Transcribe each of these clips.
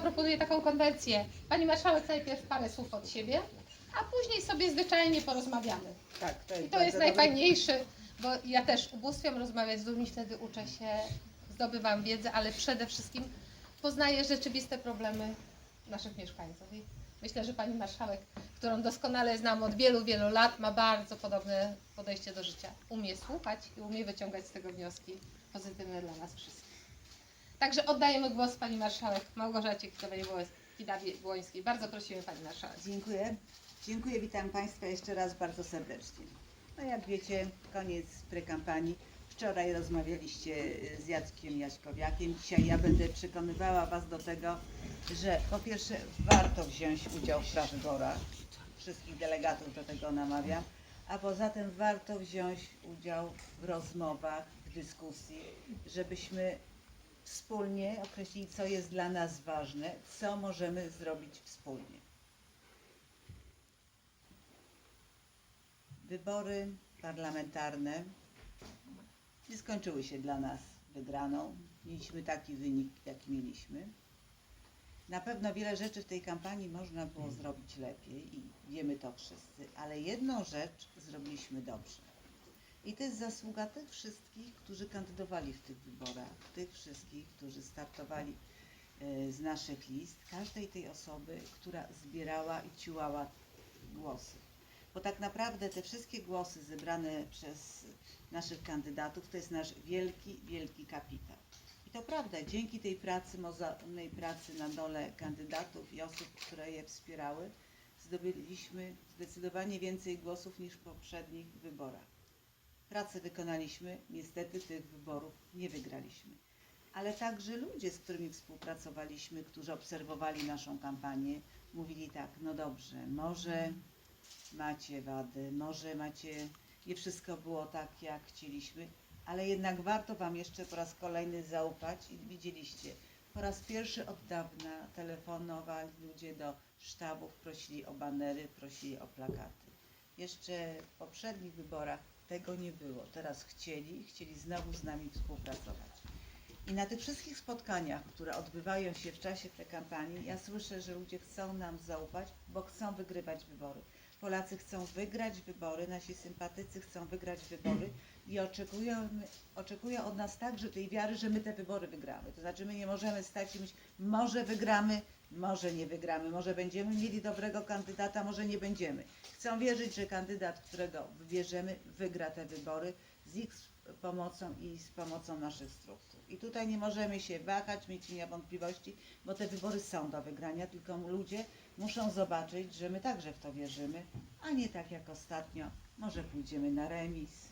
zaproponuję taką konwencję. Pani marszałek najpierw parę słów od siebie, a później sobie zwyczajnie porozmawiamy. Tak, to jest, I to jest bardzo bo ja też ubóstwiam rozmawiać z ludźmi, wtedy uczę się, zdobywam wiedzę, ale przede wszystkim poznaję rzeczywiste problemy naszych mieszkańców. I myślę, że pani marszałek, którą doskonale znam od wielu, wielu lat, ma bardzo podobne podejście do życia. Umie słuchać i umie wyciągać z tego wnioski pozytywne dla nas wszystkich. Także oddajemy głos pani marszałek Małgorzacie Kidawie-Błońskiej. Bardzo prosimy pani marszałek. Dziękuję. Dziękuję, witam Państwa jeszcze raz bardzo serdecznie. No jak wiecie, koniec prekampanii. Wczoraj rozmawialiście z Jackiem Jaśkowiakiem. Dzisiaj ja będę przekonywała Was do tego, że po pierwsze warto wziąć udział w prawyborach. Wszystkich delegatów do tego namawiam. A poza tym warto wziąć udział w rozmowach, w dyskusji, żebyśmy wspólnie określili, co jest dla nas ważne, co możemy zrobić wspólnie. Wybory parlamentarne nie skończyły się dla nas wygraną. Mieliśmy taki wynik, jaki mieliśmy. Na pewno wiele rzeczy w tej kampanii można było zrobić lepiej i wiemy to wszyscy, ale jedną rzecz zrobiliśmy dobrze. I to jest zasługa tych wszystkich, którzy kandydowali w tych wyborach, tych wszystkich, którzy startowali e, z naszych list, każdej tej osoby, która zbierała i ciułała głosy. Bo tak naprawdę te wszystkie głosy zebrane przez naszych kandydatów to jest nasz wielki, wielki kapitał. I to prawda, dzięki tej pracy, mozolnej pracy na dole kandydatów i osób, które je wspierały, zdobyliśmy zdecydowanie więcej głosów niż w poprzednich wyborach. Pracę wykonaliśmy, niestety tych wyborów nie wygraliśmy. Ale także ludzie, z którymi współpracowaliśmy, którzy obserwowali naszą kampanię, mówili tak, no dobrze, może macie wady, może macie, nie wszystko było tak, jak chcieliśmy, ale jednak warto Wam jeszcze po raz kolejny zaufać i widzieliście, po raz pierwszy od dawna telefonowali ludzie do sztabów, prosili o banery, prosili o plakaty. Jeszcze w poprzednich wyborach tego nie było. Teraz chcieli, chcieli znowu z nami współpracować. I na tych wszystkich spotkaniach, które odbywają się w czasie tej kampanii, ja słyszę, że ludzie chcą nam zaufać, bo chcą wygrywać wybory. Polacy chcą wygrać wybory, nasi sympatycy chcą wygrać wybory i oczekują, oczekują od nas także tej wiary, że my te wybory wygramy. To znaczy my nie możemy stać i myśleć, może wygramy, może nie wygramy, może będziemy mieli dobrego kandydata, może nie będziemy. Chcą wierzyć, że kandydat, którego wybierzemy, wygra te wybory z ich pomocą i z pomocą naszych struktur. I tutaj nie możemy się wahać, mieć cienia wątpliwości, bo te wybory są do wygrania, tylko ludzie muszą zobaczyć, że my także w to wierzymy, a nie tak jak ostatnio, może pójdziemy na remis,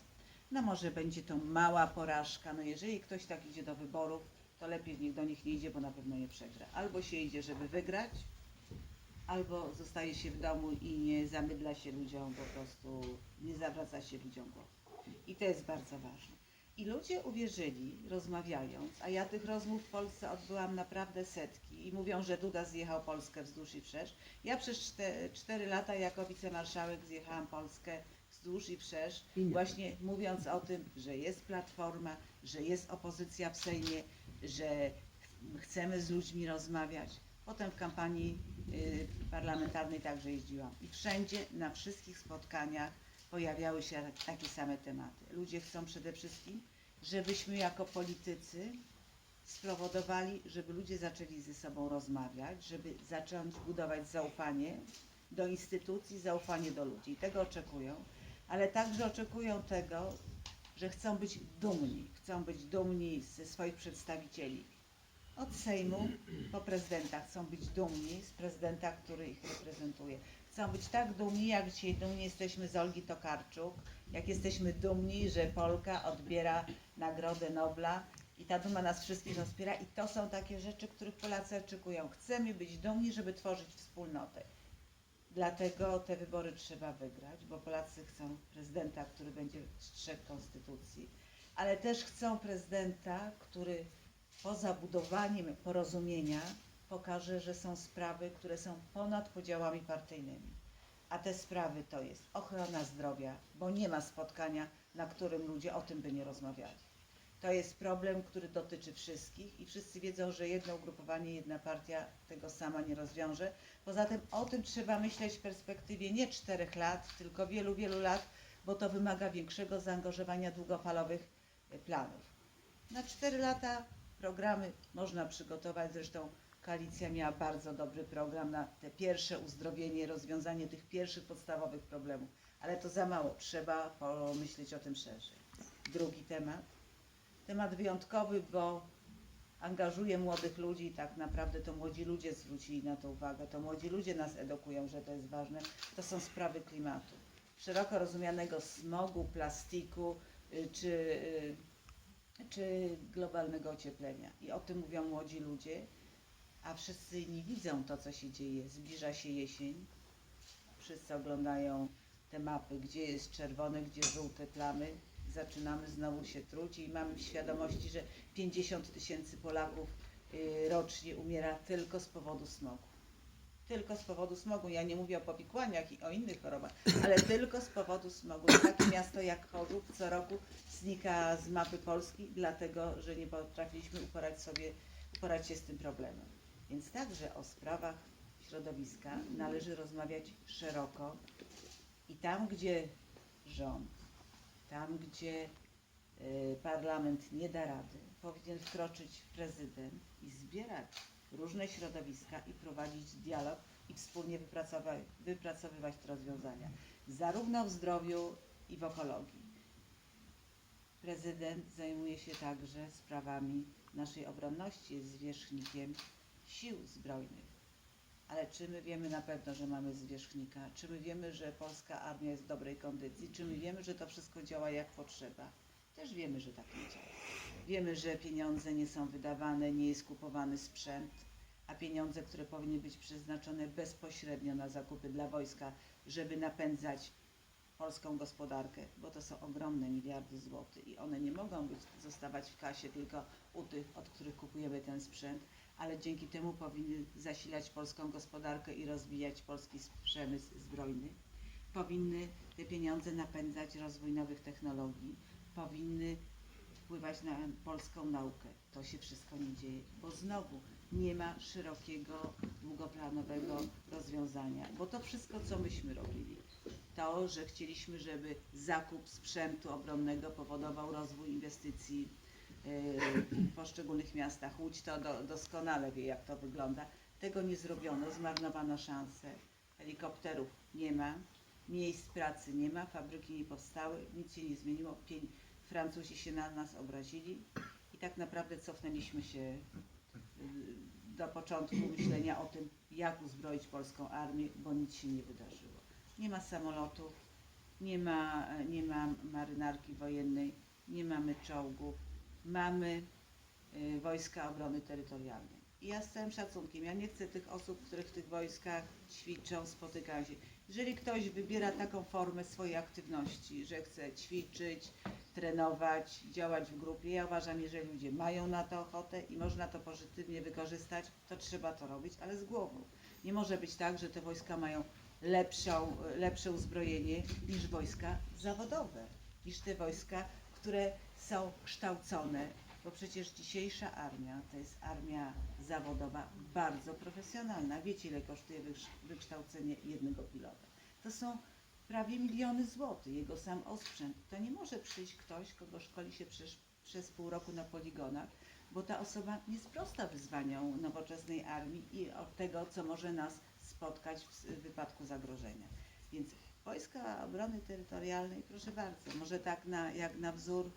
no może będzie to mała porażka, no jeżeli ktoś tak idzie do wyborów, to lepiej niech do nich nie idzie, bo na pewno nie przegra. Albo się idzie, żeby wygrać, albo zostaje się w domu i nie zamydla się ludziom po prostu, nie zawraca się ludziom głowy. I to jest bardzo ważne. I ludzie uwierzyli, rozmawiając, a ja tych rozmów w Polsce odbyłam naprawdę setki i mówią, że Duda zjechał Polskę wzdłuż i wszerz. Ja przez czte- cztery lata jako wicemarszałek zjechałam Polskę wzdłuż i wszerz, właśnie mówiąc o tym, że jest platforma, że jest opozycja w Sejmie, że ch- chcemy z ludźmi rozmawiać. Potem w kampanii y, parlamentarnej także jeździłam i wszędzie, na wszystkich spotkaniach pojawiały się tak- takie same tematy. Ludzie chcą przede wszystkim, żebyśmy jako politycy spowodowali, żeby ludzie zaczęli ze sobą rozmawiać, żeby zacząć budować zaufanie do instytucji, zaufanie do ludzi. Tego oczekują, ale także oczekują tego, że chcą być dumni, chcą być dumni ze swoich przedstawicieli. Od Sejmu po prezydenta chcą być dumni z prezydenta, który ich reprezentuje. Chcą być tak dumni, jak dzisiaj dumni jesteśmy z Olgi Tokarczuk, jak jesteśmy dumni, że Polka odbiera Nagrodę Nobla i ta duma nas wszystkich rozpiera i to są takie rzeczy, których Polacy oczekują. Chcemy być dumni, żeby tworzyć wspólnotę. Dlatego te wybory trzeba wygrać, bo Polacy chcą prezydenta, który będzie strzegł konstytucji, ale też chcą prezydenta, który poza budowaniem porozumienia pokaże, że są sprawy, które są ponad podziałami partyjnymi. A te sprawy to jest ochrona zdrowia, bo nie ma spotkania, na którym ludzie o tym by nie rozmawiali. To jest problem, który dotyczy wszystkich i wszyscy wiedzą, że jedno ugrupowanie, jedna partia tego sama nie rozwiąże. Poza tym o tym trzeba myśleć w perspektywie nie czterech lat, tylko wielu, wielu lat, bo to wymaga większego zaangażowania długofalowych e, planów. Na cztery lata programy można przygotować, zresztą koalicja miała bardzo dobry program na te pierwsze uzdrowienie, rozwiązanie tych pierwszych podstawowych problemów, ale to za mało, trzeba pomyśleć o tym szerzej. Drugi temat, temat wyjątkowy, bo angażuje młodych ludzi. I tak naprawdę to młodzi ludzie zwrócili na to uwagę, to młodzi ludzie nas edukują, że to jest ważne, to są sprawy klimatu. Szeroko rozumianego smogu, plastiku y, czy, y, czy globalnego ocieplenia. I o tym mówią młodzi ludzie, a wszyscy nie widzą to, co się dzieje. Zbliża się jesień, wszyscy oglądają te mapy, gdzie jest czerwone, gdzie żółte plamy. Zaczynamy znowu się truć i mamy świadomości, że 50 tysięcy Polaków y, rocznie umiera tylko z powodu smogu. Tylko z powodu smogu. Ja nie mówię o powikłaniach i o innych chorobach, ale tylko z powodu smogu. Takie miasto jak Chorzów co roku znika z mapy Polski, dlatego że nie potrafiliśmy uporać sobie, uporać się z tym problemem. Więc także o sprawach środowiska należy rozmawiać szeroko i tam, gdzie rząd, tam, gdzie y, parlament nie da rady, powinien wkroczyć prezydent i zbierać różne środowiska i prowadzić dialog i wspólnie wypracować, wypracowywać te rozwiązania, zarówno w zdrowiu i w ekologii. Prezydent zajmuje się także sprawami naszej obronności, jest zwierzchnikiem sił zbrojnych. Ale czy my wiemy na pewno, że mamy zwierzchnika? Czy my wiemy, że polska armia jest w dobrej kondycji? Czy my wiemy, że to wszystko działa jak potrzeba? Też wiemy, że tak nie działa. Wiemy, że pieniądze nie są wydawane, nie jest kupowany sprzęt, a pieniądze, które powinny być przeznaczone bezpośrednio na zakupy dla wojska, żeby napędzać polską gospodarkę, bo to są ogromne miliardy złotych i one nie mogą być, zostawać w kasie tylko u tych, od których kupujemy ten sprzęt, ale dzięki temu powinny zasilać polską gospodarkę i rozwijać polski przemysł zbrojny. Powinny te pieniądze napędzać rozwój nowych technologii, powinny wpływać na polską naukę. To się wszystko nie dzieje, bo znowu nie ma szerokiego, długoplanowego rozwiązania, bo to wszystko, co myśmy robili, to, że chcieliśmy, żeby zakup sprzętu obronnego powodował rozwój inwestycji w poszczególnych miastach. Łódź to do, doskonale wie, jak to wygląda. Tego nie zrobiono, zmarnowano szansę. Helikopterów nie ma, miejsc pracy nie ma, fabryki nie powstały, nic się nie zmieniło. Francuzi się na nas obrazili i tak naprawdę cofnęliśmy się yy, do początku myślenia o tym, jak uzbroić polską armię, bo nic się nie wydarzyło. Nie ma samolotów, nie ma, nie ma marynarki wojennej, nie mamy czołgów, mamy y, wojska obrony terytorialnej. I ja z całym szacunkiem, ja nie chcę tych osób, które w tych wojskach ćwiczą, spotykają się. Jeżeli ktoś wybiera taką formę swojej aktywności, że chce ćwiczyć, trenować, działać w grupie, ja uważam, jeżeli ludzie mają na to ochotę i można to pozytywnie wykorzystać, to trzeba to robić, ale z głową. Nie może być tak, że te wojska mają lepszą, lepsze uzbrojenie niż wojska zawodowe, niż te wojska, które są kształcone, bo przecież dzisiejsza armia to jest armia zawodowa, bardzo profesjonalna. Wiecie, ile kosztuje wykształcenie jednego pilota? To są prawie miliony złotych, jego sam osprzęt. To nie może przyjść ktoś, kogo szkoli się przez, przez pół roku na poligonach, bo ta osoba nie sprosta wyzwaniom nowoczesnej armii i od tego, co może nas spotkać w wypadku zagrożenia. Więc Wojska Obrony Terytorialnej, proszę bardzo, może tak na, jak na wzór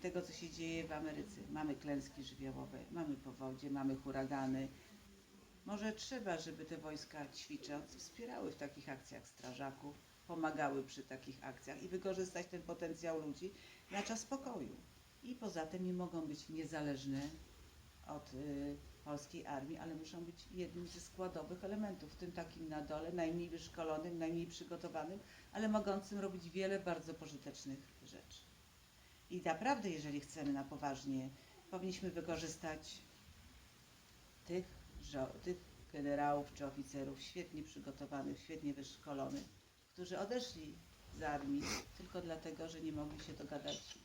tego, co się dzieje w Ameryce. Mamy klęski żywiołowe, mamy powodzie, mamy huragany. Może trzeba, żeby te wojska ćwicząc wspierały w takich akcjach strażaków, pomagały przy takich akcjach i wykorzystać ten potencjał ludzi na czas pokoju. I poza tym nie mogą być niezależne od y, polskiej armii, ale muszą być jednym ze składowych elementów, w tym takim na dole, najmniej wyszkolonym, najmniej przygotowanym, ale mogącym robić wiele bardzo pożytecznych rzeczy. I naprawdę, jeżeli chcemy na poważnie, powinniśmy wykorzystać tych, tych generałów czy oficerów świetnie przygotowanych, świetnie wyszkolonych, którzy odeszli z armii tylko dlatego, że nie mogli się dogadać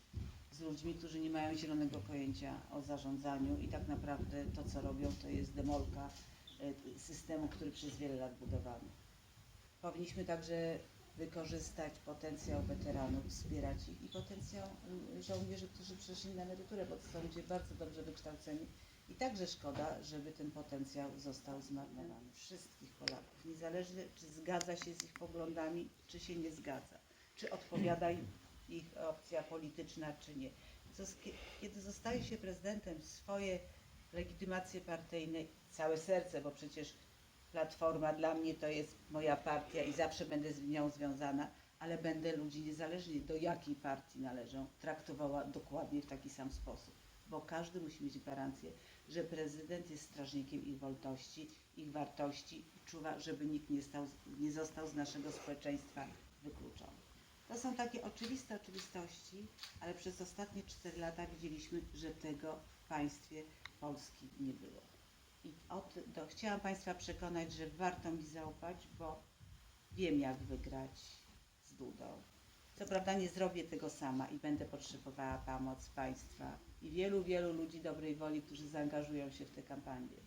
z ludźmi, którzy nie mają zielonego pojęcia o zarządzaniu i tak naprawdę to, co robią, to jest demolka e, systemu, który przez wiele lat budowany. Powinniśmy także wykorzystać potencjał weteranów, wspierać ich i potencjał y, żołnierzy, którzy przeszli na emeryturę, bo to są ludzie bardzo dobrze wykształceni i także szkoda, żeby ten potencjał został zmarnowany. Wszystkich Polaków, niezależnie czy zgadza się z ich poglądami, czy się nie zgadza, czy odpowiada ich opcja polityczna, czy nie. Kiedy zostaje się prezydentem, swoje legitymacje partyjne, całe serce, bo przecież Platforma dla mnie to jest moja partia i zawsze będę z nią związana, ale będę ludzi niezależnie do jakiej partii należą traktowała dokładnie w taki sam sposób. Bo każdy musi mieć gwarancję, że prezydent jest strażnikiem ich wolności, ich wartości i czuwa, żeby nikt nie, stał, nie został z naszego społeczeństwa wykluczony. To są takie oczywiste oczywistości, ale przez ostatnie 4 lata widzieliśmy, że tego w państwie Polski nie było. I o ty- to chciałam Państwa przekonać, że warto mi zaufać, bo wiem jak wygrać z Dudą. Co prawda nie zrobię tego sama i będę potrzebowała pomoc Państwa i wielu, wielu ludzi dobrej woli, którzy zaangażują się w te kampanie.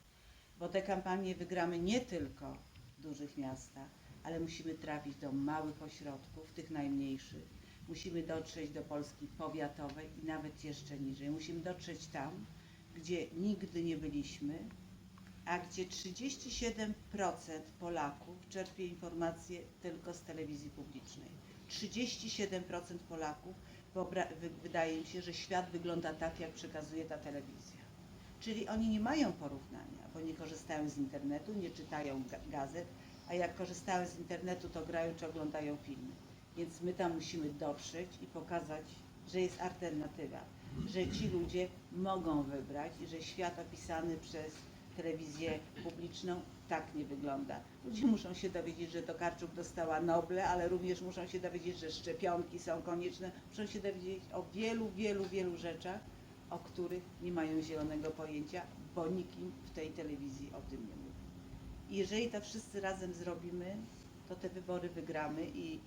Bo te kampanie wygramy nie tylko w dużych miastach, ale musimy trafić do małych ośrodków, tych najmniejszych. Musimy dotrzeć do Polski powiatowej i nawet jeszcze niżej. Musimy dotrzeć tam, gdzie nigdy nie byliśmy, a gdzie 37% Polaków czerpie informacje tylko z telewizji publicznej. 37% Polaków wydaje mi się, że świat wygląda tak, jak przekazuje ta telewizja. Czyli oni nie mają porównania, bo nie korzystają z internetu, nie czytają ga- gazet, a jak korzystają z internetu, to grają czy oglądają filmy. Więc my tam musimy dotrzeć i pokazać, że jest alternatywa, że ci ludzie mogą wybrać i że świat opisany przez telewizję publiczną tak nie wygląda. Ludzie muszą się dowiedzieć, że Tokarczuk dostała Noble, ale również muszą się dowiedzieć, że szczepionki są konieczne. Muszą się dowiedzieć o wielu, wielu, wielu rzeczach, o których nie mają zielonego pojęcia, bo nikt im w tej telewizji o tym nie mówi. I jeżeli to wszyscy razem zrobimy, to te wybory wygramy i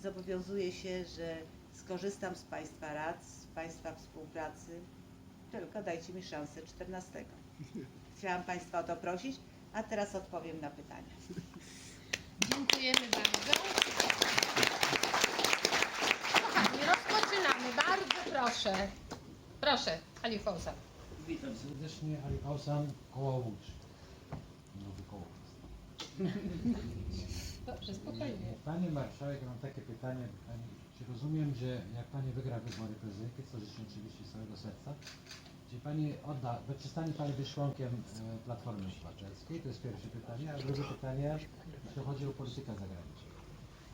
zobowiązuję się, że skorzystam z Państwa rad, z Państwa współpracy, tylko dajcie mi szansę 14. Chciałam Państwa o to prosić, a teraz odpowiem na pytania. Dziękujemy bardzo. Kochani, rozpoczynamy. Bardzo proszę. Proszę, Ali Fawzan. Witam serdecznie, Ali Kausan, koło Łódź. Nowy koło. Dobrze, spokojnie. Pani Marszałek, mam takie pytanie Pani. Czy rozumiem, że jak Pani wygra wybory prezydenckie, co życzę oczywiście z całego serca, czy Pani odda, bo czy stanie Pani wyszłonkiem e, Platformy Obywatelskiej? To jest pierwsze pytanie. A drugie pytanie, jeśli chodzi o politykę zagraniczną.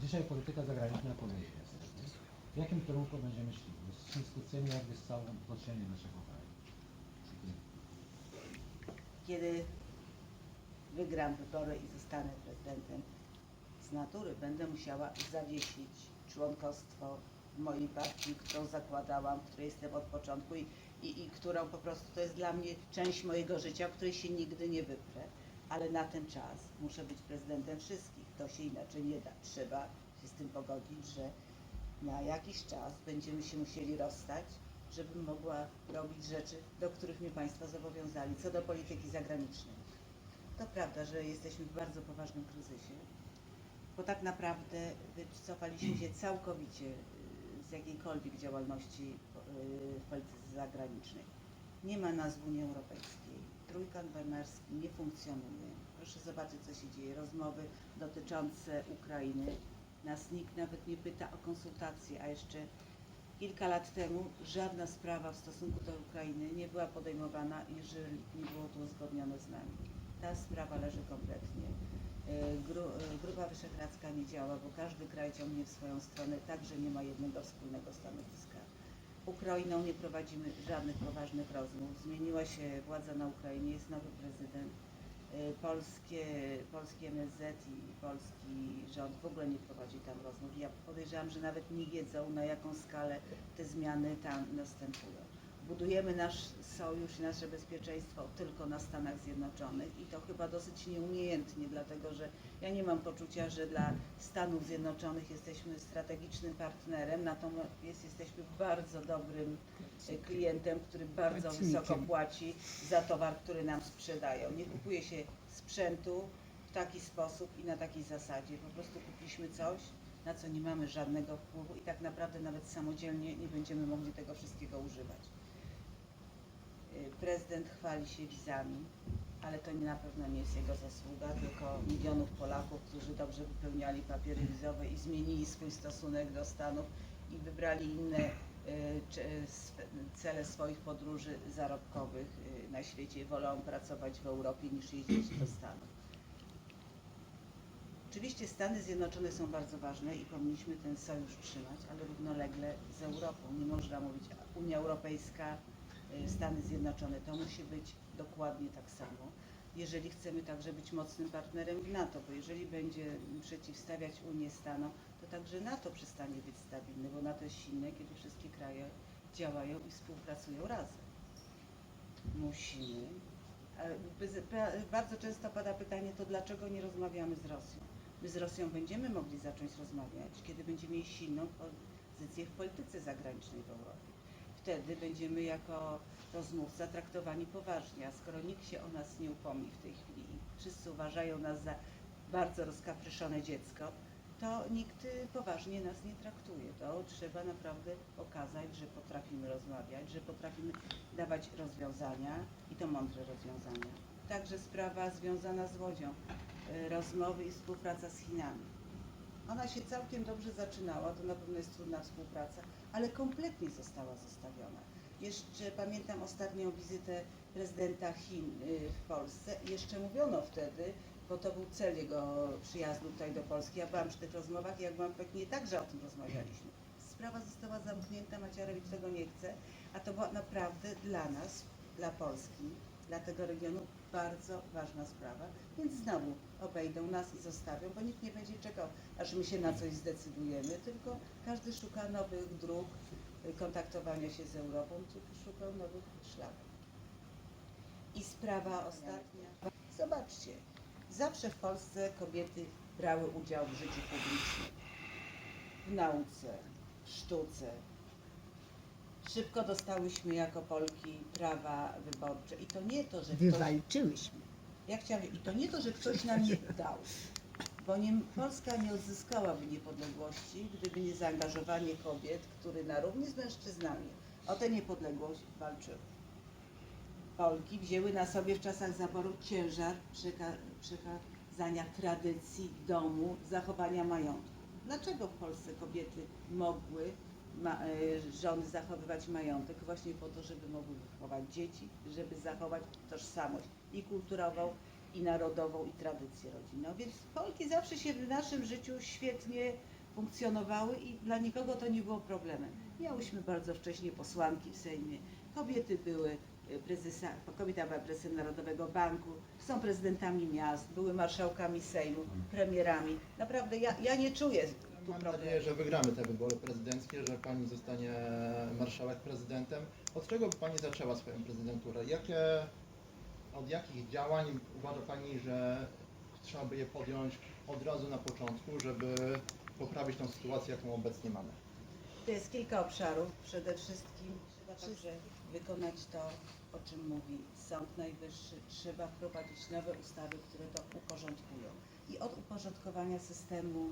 Dzisiaj polityka zagraniczna niestety. W jakim kierunku będziemy szli? Z instytucjami, jakby z całym otoczeniem naszego kraju. Kiedy wygram wybory i zostanę prezydentem, z natury będę musiała zawiesić członkostwo w mojej partii, którą zakładałam, w której jestem od początku i, i, i którą po prostu to jest dla mnie część mojego życia, której się nigdy nie wyprę. Ale na ten czas muszę być prezydentem wszystkich. To się inaczej nie da. Trzeba się z tym pogodzić, że na jakiś czas będziemy się musieli rozstać, żebym mogła robić rzeczy, do których mnie Państwo zobowiązali. Co do polityki zagranicznej. To prawda, że jesteśmy w bardzo poważnym kryzysie, bo tak naprawdę wycofaliśmy się całkowicie y, z jakiejkolwiek działalności y, w polityce zagranicznej. Nie ma nas w Unii Europejskiej. Trójkąt Weimarski nie funkcjonuje. Proszę zobaczyć, co się dzieje. Rozmowy dotyczące Ukrainy. Nas nikt nawet nie pyta o konsultacje, a jeszcze kilka lat temu żadna sprawa w stosunku do Ukrainy nie była podejmowana, jeżeli nie było to uzgodnione z nami. Ta sprawa leży kompletnie. E, Gru, e, Grupa Wyszehradzka nie działa, bo każdy kraj ciągnie w swoją stronę, także nie ma jednego wspólnego stanowiska. Ukrainą nie prowadzimy żadnych poważnych rozmów. Zmieniła się władza na Ukrainie, jest nowy prezydent. E, Polskie, polski MSZ i polski rząd w ogóle nie prowadzi tam rozmów. Ja podejrzewam, że nawet nie wiedzą na jaką skalę te zmiany tam następują. Budujemy nasz sojusz i nasze bezpieczeństwo tylko na Stanach Zjednoczonych i to chyba dosyć nieumiejętnie, dlatego że ja nie mam poczucia, że dla Stanów Zjednoczonych jesteśmy strategicznym partnerem, natomiast jesteśmy bardzo dobrym klientem, który bardzo wysoko płaci za towar, który nam sprzedają. Nie kupuje się sprzętu w taki sposób i na takiej zasadzie. Po prostu kupiliśmy coś, na co nie mamy żadnego wpływu i tak naprawdę nawet samodzielnie nie będziemy mogli tego wszystkiego używać. Y, Prezydent chwali się wizami, ale to nie na pewno nie jest jego zasługa, tylko milionów Polaków, którzy dobrze wypełniali papiery wizowe i zmienili swój stosunek do Stanów i wybrali inne y, cele swoich podróży zarobkowych y, na świecie. Wolą pracować w Europie niż jeździć do Stanów. Oczywiście Stany Zjednoczone są bardzo ważne i powinniśmy ten sojusz trzymać, ale równolegle z Europą. Nie można mówić Unia Europejska, Stany Zjednoczone. To musi być dokładnie tak samo. Jeżeli chcemy także być mocnym partnerem w NATO, bo jeżeli będzie przeciwstawiać Unię Stanom, to także NATO przestanie być stabilne, bo NATO jest silne, kiedy wszystkie kraje działają i współpracują razem. Musimy. Bardzo często pada pytanie, to dlaczego nie rozmawiamy z Rosją? My z Rosją będziemy mogli zacząć rozmawiać, kiedy będziemy mieli silną pozycję w polityce zagranicznej w Europie. Wtedy będziemy jako rozmówca traktowani poważnie, a skoro nikt się o nas nie upomni w tej chwili wszyscy uważają nas za bardzo rozkapryszone dziecko, to nikt y, poważnie nas nie traktuje. To trzeba naprawdę pokazać, że potrafimy rozmawiać, że potrafimy dawać rozwiązania i to mądre rozwiązania. Także sprawa związana z łodzią, y, rozmowy i współpraca z Chinami. Ona się całkiem dobrze zaczynała, to na pewno jest trudna współpraca, ale kompletnie została zostawiona. Jeszcze pamiętam ostatnią wizytę prezydenta Chin y, w Polsce jeszcze mówiono wtedy, bo to był cel jego przyjazdu tutaj do Polski. Ja byłam przy tych rozmowach i jak byłam w Pekinie, także o tym rozmawialiśmy. Sprawa została zamknięta, Macierewicz tego nie chce, a to była naprawdę dla nas, dla Polski, dla tego regionu bardzo ważna sprawa, więc znowu obejdą nas i zostawią, bo nikt nie będzie czekał, aż my się na coś zdecydujemy, tylko każdy szuka nowych dróg y, kontaktowania się z Europą, czy szuka nowych szlaków. I sprawa ostatnia. Zobaczcie, zawsze w Polsce kobiety brały udział w życiu publicznym, w nauce, sztuce. Szybko dostałyśmy jako Polki prawa wyborcze. I to nie to, że ktoś Wywalczyłyśmy. ja chciałam, i to nie to, że ktoś nam nie dał, bo nie, Polska nie odzyskałaby niepodległości, gdyby nie zaangażowanie kobiet, które na równi z mężczyznami o tę niepodległość walczyły. Polki wzięły na sobie w czasach zaboru ciężar przeka- przekazania tradycji, domu, zachowania majątku. Dlaczego w Polsce kobiety mogły, ma, e, żony zachowywać majątek? Właśnie po to, żeby mogły wychować dzieci, żeby zachować tożsamość i kulturową, i narodową, i tradycję rodzinną. Więc Polki zawsze się w naszym życiu świetnie funkcjonowały i dla nikogo to nie było problemem. Miałyśmy bardzo wcześnie posłanki w Sejmie, kobiety były y, prezesa, kobieta była prezesem Narodowego Banku, są prezydentami miast, były marszałkami Sejmu, premierami. Naprawdę ja, ja nie czuję Mam nadzieję, że wygramy te wybory prezydenckie, że pani zostanie marszałek prezydentem. Od czego by pani zaczęła swoją prezydenturę? Jakie, od jakich działań uważa pani, że trzeba by je podjąć od razu na początku, żeby poprawić tą sytuację, jaką obecnie mamy? To jest kilka obszarów. Przede wszystkim trzeba także wykonać to, o czym mówi Sąd Najwyższy. Trzeba wprowadzić nowe ustawy, które to uporządkują. I od uporządkowania systemu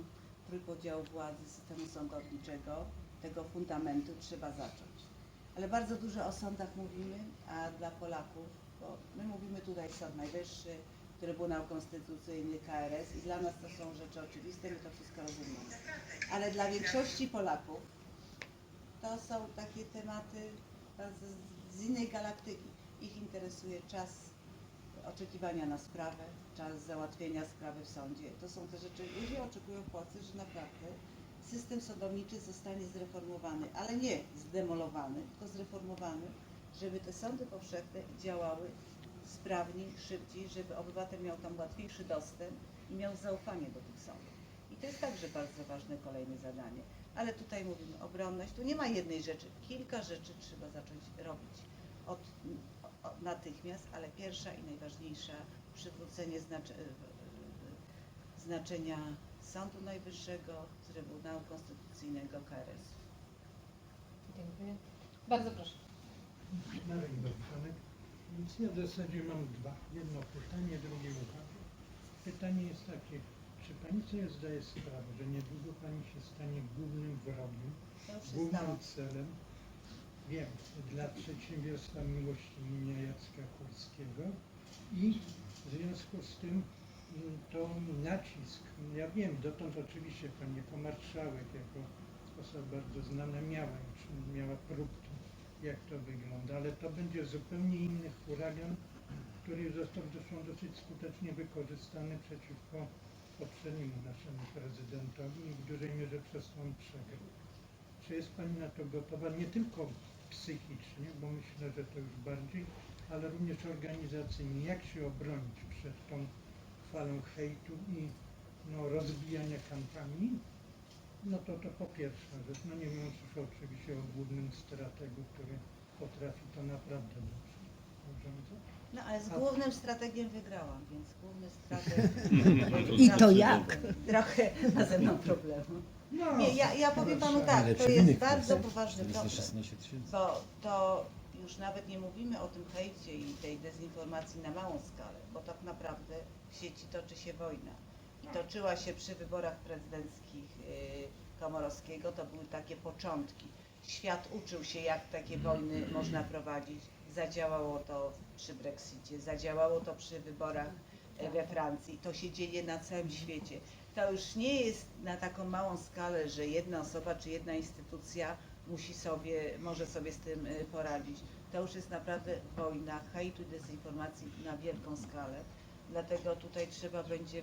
trójpodziału władzy, systemu sądowniczego, tego fundamentu trzeba zacząć. Ale bardzo dużo o sądach mówimy, a dla Polaków, bo my mówimy tutaj Sąd Najwyższy, Trybunał Konstytucyjny, KRS i dla nas to są rzeczy oczywiste, my to wszystko rozumiemy. Ale dla większości Polaków to są takie tematy z, z innej galaktyki. Ich interesuje czas oczekiwania na sprawę, czas załatwienia sprawy w sądzie. To są te rzeczy, ludzie oczekują w Polsce, że naprawdę system sądowniczy zostanie zreformowany, ale nie zdemolowany, tylko zreformowany, żeby te sądy powszechne działały sprawniej, szybciej, żeby obywatel miał tam łatwiejszy dostęp i miał zaufanie do tych sądów. I to jest także bardzo ważne kolejne zadanie. ale tutaj mówimy obronność. Tu nie ma jednej rzeczy, kilka rzeczy trzeba zacząć robić od, od natychmiast, ale pierwsza i najważniejsza przywrócenie znacze, znaczenia Sądu Najwyższego, Trybunału Konstytucyjnego, KRS. Dziękuję. Bardzo proszę. Marek Dobrzanek. Więc ja w zasadzie mam dwa. Jedno pytanie, drugie uwagi. Pytanie jest takie, czy Pani sobie zdaje sprawę, że niedługo Pani się stanie głównym wrogiem, głównym celem, wiem, dla przedsiębiorstwa miłości imienia Jacka Kurskiego i w związku z tym mm, to nacisk, ja wiem, dotąd oczywiście Pani jako marszałek, jako osoba bardzo znana miała już, miała próbki, jak to wygląda, ale to będzie zupełnie inny huragan, który został zresztą dosyć skutecznie wykorzystany przeciwko poprzedniemu naszemu prezydentowi i w dużej mierze przez to on przegrał. Czy jest Pani na to gotowa, nie tylko psychicznie, bo myślę, że to już bardziej, ale również organizacyjnie, jak się obronić przed tą falą hejtu i no, rozbijania kampanii? No to to po pierwsza rzecz, no nie mówiąc już oczywiście o głównym strategu, który potrafi to naprawdę dobrze urządzać. No ale z głównym strategiem wygrałam, więc główny strateg... I to jak? Trochę ma ze mną problemu. No, Nie, ja, ja powiem Panu tak, to jest bardzo poważny problem. 16 tysięcy. Bo to już nawet nie mówimy o tym hejcie i tej dezinformacji na małą skalę, bo tak naprawdę w sieci toczy się wojna. I toczyła się przy wyborach prezydenckich y, Komorowskiego, to były takie początki. Świat uczył się, jak takie wojny można prowadzić. Zadziałało to przy Brexicie, zadziałało to przy wyborach e, we Francji. To się dzieje na całym świecie. To już nie jest na taką małą skalę, że jedna osoba czy jedna instytucja musi sobie, może sobie z tym y, poradzić. To już jest naprawdę wojna hejtu i dezinformacji na wielką skalę. Dlatego tutaj trzeba będzie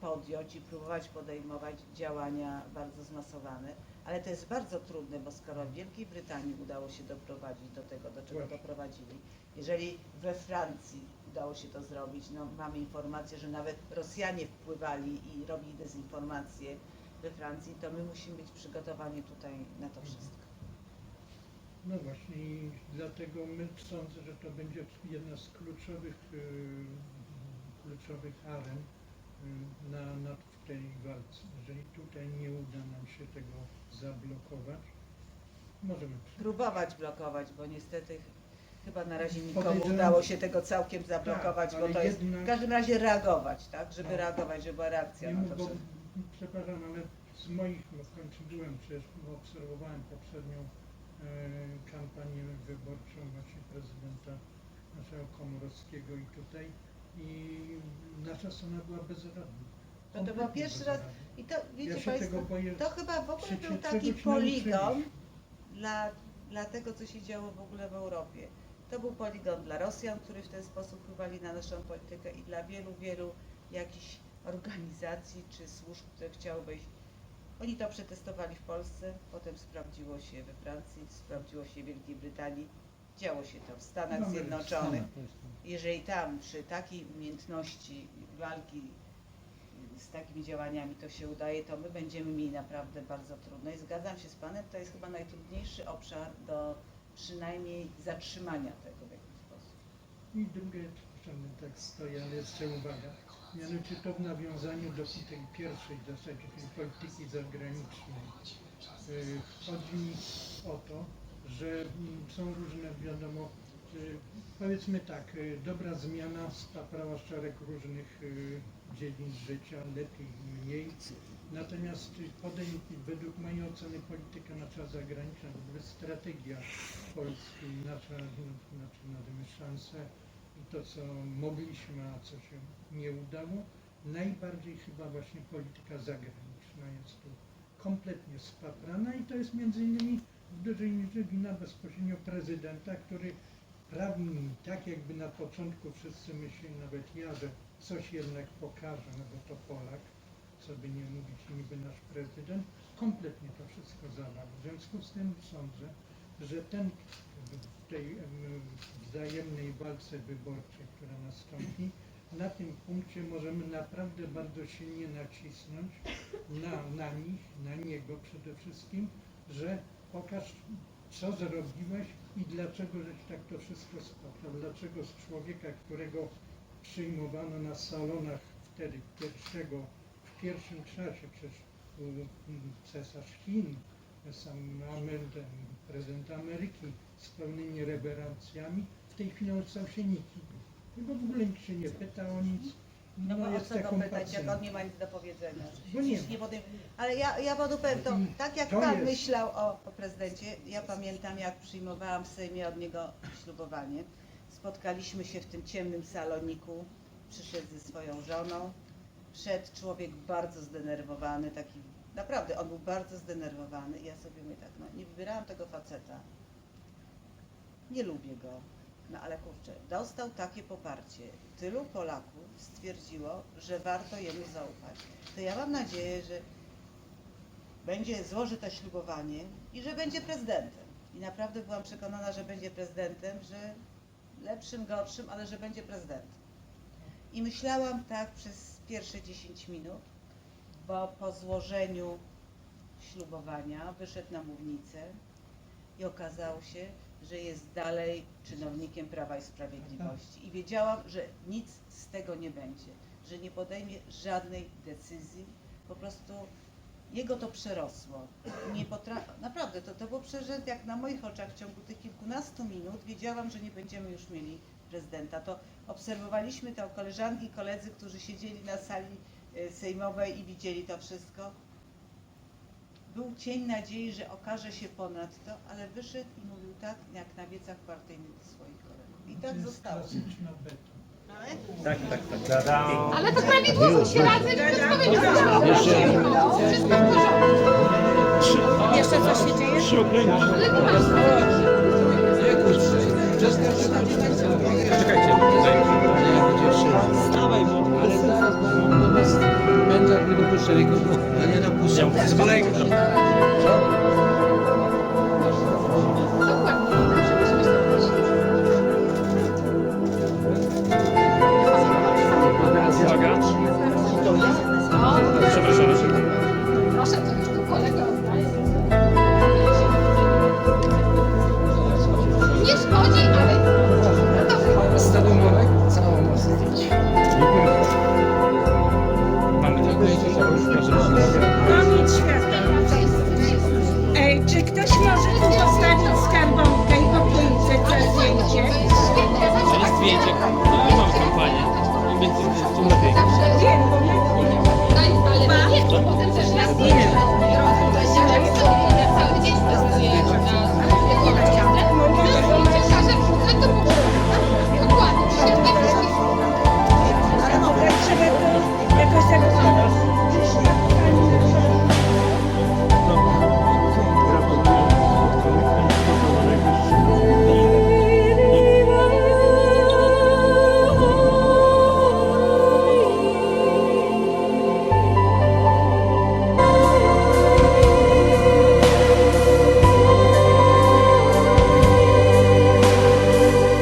podjąć i próbować podejmować działania bardzo zmasowane. Ale to jest bardzo trudne, bo skoro w Wielkiej Brytanii udało się doprowadzić do tego, do czego doprowadzili, jeżeli we Francji udało się to zrobić, no mamy informację, że nawet Rosjanie wpływali i robili dezinformację we Francji, to my musimy być przygotowani tutaj na to wszystko. No właśnie i dlatego my sądzę, że to będzie jedna z kluczowych, y, kluczowych aren y, na, na w tej walce. Jeżeli tutaj nie uda nam się tego zablokować, możemy próbować blokować, bo niestety ch- chyba na razie nikomu udało się tego całkiem zablokować, Tak, bo to jest w każdym razie reagować, tak? Żeby No. reagować, żeby była reakcja Nie na to bo, przepraszam, ale z moich, bo w końcu byłem przecież, obserwowałem poprzednią kampanię wyborczą właśnie prezydenta naszego Komorowskiego i tutaj i nasza strona była bezradna. No to był Kompletnie pierwszy raz bezradna. I to, wiecie Ja się Państwo, tego boję. to chyba w ogóle się był czegoś taki nauczyliśmy. poligon dla, dla tego, co się działo w ogóle w Europie. To był poligon dla Rosjan, którzy w ten sposób wpływali na naszą politykę i dla wielu, wielu jakichś organizacji czy służb, które chciały wejść. Oni to przetestowali w Polsce, potem sprawdziło się we Francji, sprawdziło się w Wielkiej Brytanii, działo się to w Stanach Zjednoczonych. Stanach, Jeżeli tam przy takiej umiejętności walki z takimi działaniami to się udaje, to my będziemy mieli naprawdę bardzo trudno. I zgadzam się z Panem, to jest chyba najtrudniejszy obszar do przynajmniej zatrzymania tego w jakiś sposób. I drugie, tak stoję, ale jeszcze uwaga. Mianowicie to w nawiązaniu do tej pierwszej w zasadzie tej polityki zagranicznej. Y, Chodzi mi o to, że mm, są różne, wiadomo, y, powiedzmy tak, y, dobra zmiana spaprała szereg różnych y, dziedzin życia, lepiej i mniej. Natomiast y, podejm, według mojej oceny polityka nasza zagraniczna, w ogóle strategia Polski, nasza, no, znaczy nazwijmy szanse i to, co mogliśmy, a co się nie udało, najbardziej chyba właśnie polityka zagraniczna jest tu kompletnie spaprana i to jest między innymi w dużej mierze wina bezpośrednio prezydenta, który mi tak jakby na początku wszyscy myśleli, nawet ja, że coś jednak pokaże, no bo to Polak, co by nie mówić niby nasz prezydent, kompletnie to wszystko zalał. W związku z tym sądzę, że ten w tej em, wzajemnej walce wyborczej, która nastąpi, na tym punkcie możemy naprawdę bardzo silnie nacisnąć na, na nich, na niego przede wszystkim, że pokaż co zrobiłeś i dlaczego żeś tak to wszystko spotkał. Dlaczego z człowieka, którego przyjmowano na salonach wtedy pierwszego, w pierwszym czasie przez cesarz Chin, sam Amerykę, prezydent Ameryki z pełnymi rewerancjami, w tej chwili on stał się nikim. Chyba w ogóle nikt się nie pyta o nic. No bo o jest co go taką pytać, jak on nie ma nic do powiedzenia. Bo nie ma. podejm- Ale ja, ja panu powiem, to tak jak to pan jest- myślał o, o prezydencie, ja pamiętam jak przyjmowałam w Sejmie od niego ślubowanie. Spotkaliśmy się w tym ciemnym saloniku, przyszedł ze swoją żoną. Wszedł człowiek bardzo zdenerwowany, taki, naprawdę, on był bardzo zdenerwowany i ja sobie mówię tak, no nie wybierałam tego faceta, nie lubię go, no ale kurczę, dostał takie poparcie. Tylu Polaków stwierdziło, że warto jemu zaufać. To ja mam nadzieję, że będzie, złoży to ślubowanie i że będzie prezydentem. I naprawdę byłam przekonana, że będzie prezydentem, że lepszym, gorszym, ale że będzie prezydentem. I myślałam tak przez pierwsze 10 minut, bo po złożeniu ślubowania wyszedł na mównicę i okazało się, że jest dalej czynownikiem Prawa i Sprawiedliwości. I wiedziałam, że nic z tego nie będzie, że nie podejmie żadnej decyzji, po prostu jego to przerosło. Nie. Naprawdę, to, to było przerzęd, jak na moich oczach w ciągu tych kilkunastu minut wiedziałam, że nie będziemy już mieli prezydenta. To obserwowaliśmy to koleżanki i koledzy, którzy siedzieli na sali sejmowej i widzieli to wszystko. Był cień nadziei, że okaże się ponad to, ale wyszedł i mówił tak, jak na wiecach partyjnych do swoich kolegów. I tak zostało. Tak, tak, tak. Ale to prawidłowo się razem wszystko będzie w porządku. Wszystko w porządku. Jeszcze coś się dzieje? Ale nie ma Stawaj, পুষ্টারি করব। পুষ্টা